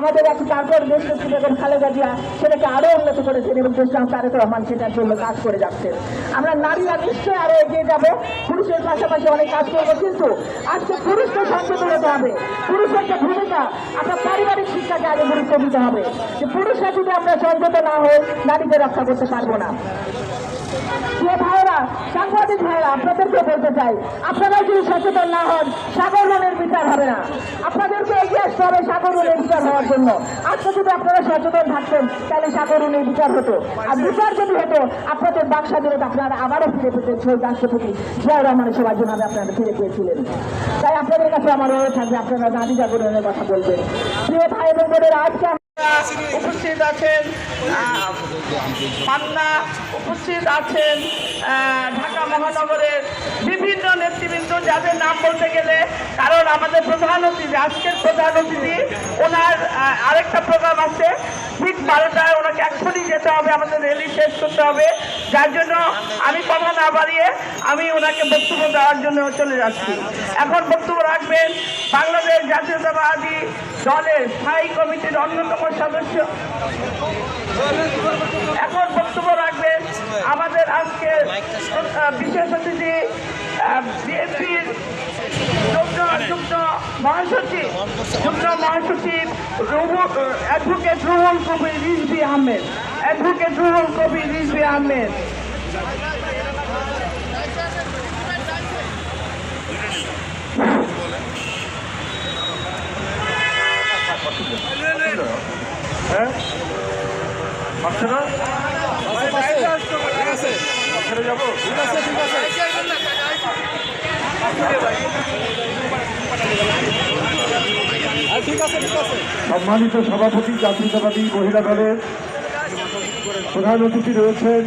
আমাদের এখন তারপর দেশ বেগম খালেদা জিয়া, সেটাকে আরও উন্নত করেছেন এবং দেশরাম তারেক রহমান সেটার জন্য কাজ করে যাচ্ছেন আমরা নারীরা নিশ্চয়ই আরও এগিয়ে যাব, পুরুষের পাশাপাশি অনেক কাজ করব, কিন্তু আজকে পুরুষকে সচেতন হতে হবে। পুরুষের যে ভূমিকা আপনার পারিবারিক শিক্ষাকে আগে গুরুত্ব দিতে হবে। যে পুরুষরা যদি আমরা সচেতন না হই নারীকে রক্ষা করতে পারব না। ভাইরা সাংবাদিক ভাইরা আপনাদেরকে বলতে চাই, আপনারা যদি সচেতন না হন, সাগর রনের বিচার হবে না। আপনাদেরকে এগিয়ে আসতে হবে সাগর রনের বিচার হওয়ার জন্য। আজকে যদি আপনারা সচেতন থাকতেন, তাহলে সাগর রনের বিচার হতো। আর বিচার যদি হতো, আপনাদের বাক স্বাধীনতা আপনারা আবারও ফিরে পেতেন শহীদ রাষ্ট্রপতি জিয়াউর রহমানের সবার জন্য আপনারা ফিরে পেয়েছিলেন। তাই আপনাদের কাছে আমার অনুরোধ থাকবে, আপনারা নারী জাগরণের কথা বলবেন। প্রিয় ভাই এবং বোনেরা, আজকে উপস্থিত আছেন পান্না উপস্থিত আছেন ঢাকা মহানগরের বিভিন্ন নেতৃবৃন্দ, যাদের নাম বলতে গেলে, কারণ আমাদের প্রধান অতিথি, আজকের প্রধান অতিথি, ওনার আরেকটা প্রোগ্রাম আছে। ঠিক বারোটায় ওনাকে এক্ষুনি যেতে হবে, আমাদের র্যালি শেষ করতে হবে। যার জন্য আমি কথা না বাড়িয়ে আমি ওনাকে বক্তব্য দেওয়ার জন্য চলে যাচ্ছি। এখন বক্তব্য রাখবেন বাংলাদেশ জাতীয়তাবাদী দলের স্থায়ী কমিটির অন্যতম সদস্য। আজকে আহ, বিশেষ অতিথি বিএনপির যুগ্ম যুগ্ম মহাসচিব যুগ্ম মহাসচিব রুহুল অ্যাডভোকেট রুহুল কবির রিজভি আহমেদ অ্যাডভোকেট রুহুল কবির রিজভি আহমেদ হ্যাঁ যাব। সম্মানিত সভাপতি, জাতীয়তাবাদী মহিলা দলের প্রধান অতিথি রয়েছেন।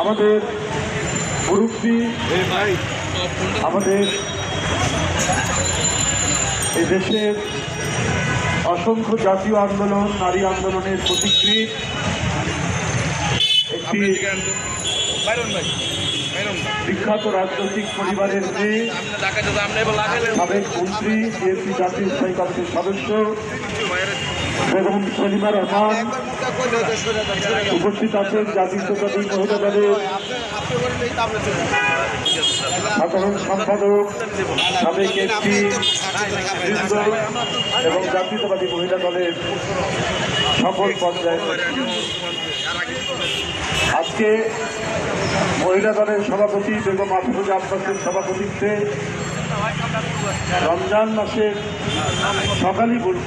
আমাদের মুরব্বী, আমাদের এই দেশের অসংখ্য জাতীয় আন্দোলন, নারী আন্দোলনের প্রতিকৃত। একটি বিখ্যাত রাজনৈতিক পরিবারের মেয়ে সাবেক মন্ত্রী বিএনপি জাতীয় স্থায়ী কমিটির সদস্য বেগম সলিমা রহমান উপস্থিত আছেন জাতীয়তাবাদী মহিলা দলের সাধারণ সম্পাদক সাবেক এমপি এবং জাতীয়তাবাদী মহিলা দলের সকল পর্যায়ের আজকে মহিলা দলের সভাপতি বেগম আফরোজা আব্বাসের সভাপতিত্বে রমজান মাসের সকালই বলব।